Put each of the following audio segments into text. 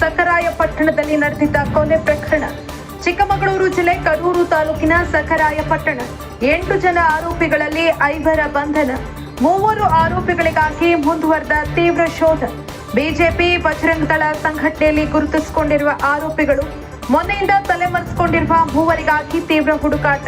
ಸಕರಾಯ ಪಟ್ಟಣದಲ್ಲಿ ನಡೆದಿದ್ದ ಕೊಲೆ ಪ್ರಕರಣ. ಚಿಕ್ಕಮಗಳೂರು ಜಿಲ್ಲೆ ಕಡೂರು ತಾಲೂಕಿನ ಸಖರಾಯಪಟ್ಟಣ ಎಂಟು ಜನ ಆರೋಪಿಗಳಲ್ಲಿ ಐವರ ಬಂಧನ. ಮೂವರು ಆರೋಪಿಗಳಿಗಾಗಿ ಮುಂದುವರೆದ ತೀವ್ರ ಶೋಧ. ಬಿಜೆಪಿ, ಬಜರಂಗ ದಳ ಸಂಘಟನೆಯಲ್ಲಿ ಗುರುತಿಸಿಕೊಂಡಿರುವ ಆರೋಪಿಗಳು ಮೊನ್ನೆಯಿಂದ ತಲೆಮರೆಸಿಕೊಂಡಿರುವ ಮೂವರಿಗಾಗಿ ತೀವ್ರ ಹುಡುಕಾಟ.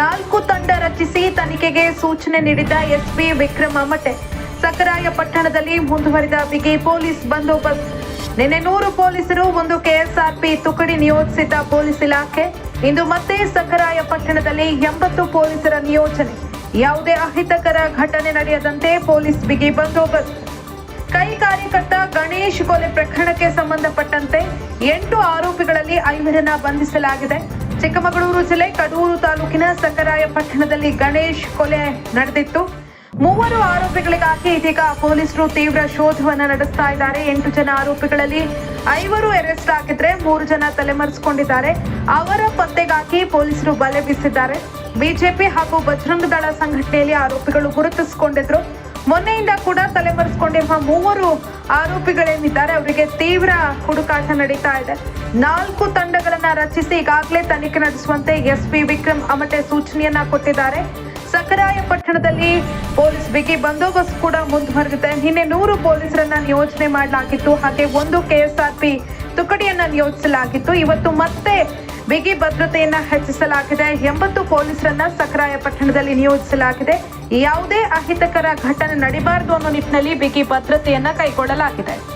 ನಾಲ್ಕು ತಂಡ ರಚಿಸಿ ತನಿಖೆಗೆ ಸೂಚನೆ ನೀಡಿದ ಎಸ್ಪಿ ವಿಕ್ರಮ ಅಮಟೆ ಸಕರಾಯ ಪಟ್ಟಣದಲ್ಲಿ ಮುಂದುವರಿದ ಬಿಗಿ ಪೊಲೀಸ್ ಬಂದೋಬಸ್ತ್ ನಿನ್ನೆ ನೂರು ಪೊಲೀಸರು, ಒಂದು ಕೆಎಸ್ಆರ್ಪಿ ತುಕಡಿ ನಿಯೋಜಿಸಿದ್ದ ಪೊಲೀಸ್ ಇಲಾಖೆ, ಇಂದು ಮತ್ತೆ ಸಖರಾಯ ಪಟ್ಟಣದಲ್ಲಿ ಎಂಬತ್ತು ಪೊಲೀಸರ ನಿಯೋಜನೆ. ಯಾವುದೇ ಅಹಿತಕರ ಘಟನೆ ನಡೆಯದಂತೆ ಪೊಲೀಸ್ ಬಿಗಿ ಬಂದೋಬಸ್ತ್. ಕೈ ಕಾರ್ಯಕರ್ತ ಗಣೇಶ್ ಕೊಲೆ ಪ್ರಕರಣಕ್ಕೆ ಸಂಬಂಧಪಟ್ಟಂತೆ ಎಂಟು ಆರೋಪಿಗಳಲ್ಲಿ ಐವರನ್ನ ಬಂಧಿಸಲಾಗಿದೆ. ಚಿಕ್ಕಮಗಳೂರು ಜಿಲ್ಲೆ ಕಡೂರು ತಾಲೂಕಿನ ಸಖರಾಯ ಪಟ್ಟಣದಲ್ಲಿ ಗಣೇಶ್ ಕೊಲೆ ನಡೆದಿತ್ತು. ಮೂವರು ಆರೋಪಿಗಳಿಗಾಗಿ ಇದೀಗ ಪೊಲೀಸರು ತೀವ್ರ ಶೋಧವನ್ನು ನಡೆಸ್ತಾ ಇದ್ದಾರೆ. ಎಂಟು ಜನ ಆರೋಪಿಗಳಲ್ಲಿ ಐವರು ಅರೆಸ್ಟ್ ಆಗಿದ್ರೆ ಮೂರು ಜನ ತಲೆಮರೆಸಿಕೊಂಡಿದ್ದಾರೆ. ಅವರ ಪತ್ತೆಗಾಗಿ ಪೊಲೀಸರು ಬಲೆ ಬೀಸಿದ್ದಾರೆ. ಬಿಜೆಪಿ ಹಾಗೂ ಬಜರಂಗ ದಳ ಸಂಘಟನೆಯಲ್ಲಿ ಆರೋಪಿಗಳು ಗುರುತಿಸಿಕೊಂಡಿದ್ರು. ಮೊನ್ನೆಯಿಂದ ಕೂಡ ತಲೆಮರೆಸಿಕೊಂಡಿರುವ ಮೂವರು ಆರೋಪಿಗಳೇನಿದ್ದಾರೆ, ಅವರಿಗೆ ತೀವ್ರ ಹುಡುಕಾಟ ನಡೀತಾ ಇದೆ. ನಾಲ್ಕು ತಂಡಗಳನ್ನ ರಚಿಸಿ ಈಗಾಗಲೇ ತನಿಖೆ ನಡೆಸುವಂತೆ ಎಸ್ಪಿ ವಿಕ್ರಮ್ ಅಮಟೆ ಸೂಚನೆಯನ್ನ ಕೊಟ್ಟಿದ್ದಾರೆ. ಸಕರಾಯ ಪಟ್ಟಣದಲ್ಲಿ ಪೊಲೀಸ್ ಬಿಗಿ ಬಂದೋಬಸ್ತ್ ಕೂಡ ಮುಂದುವರೆದಿದೆ. ನಿನ್ನೆ ನೂರು ಪೊಲೀಸರನ್ನ ನಿಯೋಜನೆ ಮಾಡಲಾಗಿತ್ತು. ಹಾಗೆ ಒಂದು ಕೆಎಸ್ಆರ್ಪಿ ತುಕಡಿಯನ್ನ ನಿಯೋಜಿಸಲಾಗಿತ್ತು. ಇವತ್ತು ಮತ್ತೆ ಬಿಗಿ ಭದ್ರತೆಯನ್ನ ಹೆಚ್ಚಿಸಲಾಗಿದೆ. ಎಂಬತ್ತು ಪೊಲೀಸರನ್ನ ಸಕರಾಯ ಪಟ್ಟಣದಲ್ಲಿ ನಿಯೋಜಿಸಲಾಗಿದೆ. ಯಾವುದೇ ಅಹಿತಕರ ಘಟನೆ ನಡಿಬಾರದು ಅನ್ನೋ ನಿಟ್ಟಿನಲ್ಲಿ ಬಿಗಿ ಭದ್ರತೆಯನ್ನ ಕೈಗೊಳ್ಳಲಾಗಿದೆ.